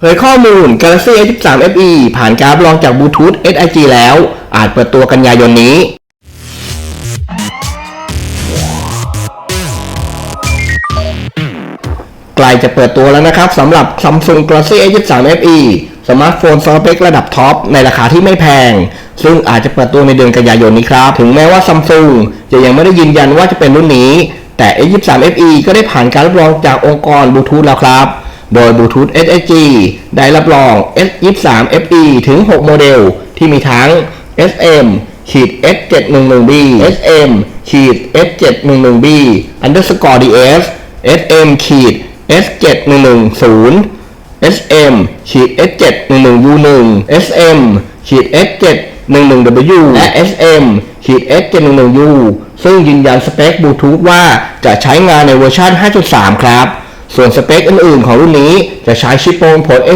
เผยข้อมูล Galaxy S23 FE ผ่านการรับรองจากบลูทูธ SIG แล้ว อาจเปิดตัวกันยายนนี้ ใกล้จะเปิดตัวแล้วนะครับสำหรับ Samsung Galaxy S23 FE สมาร์ทโฟนสเปคระดับท็อปในราคาที่ไม่แพง ซึ่งอาจจะเปิดตัวในเดือนกันยายนนี้ครับ ถึงแม้ว่า Samsung จะยังไม่ได้ยืนยันว่าจะเป็นรุ่นนี้ แต่ S23 FE ก็ได้ผ่านการรับรองจากองค์กรบลูทูธแล้วครับ โดย Bluetooth SSG ได้รับรอง S23 FE ถึง 6 โมเดล ที่มีทั้ง SM ขีด S711B SM ขีด S711B underscore DS SM ขีด S7110 SM ขีด S711U1 SM ขีด S711W และ SM ขีด S711U ซึ่งยืนยันสเปคบลูทูธว่าจะใช้งานในเวอร์ชัน5.3 ครับ ส่วนสเปคอื่นๆของรุ่นนี้จะใช้ชิปโปรงผล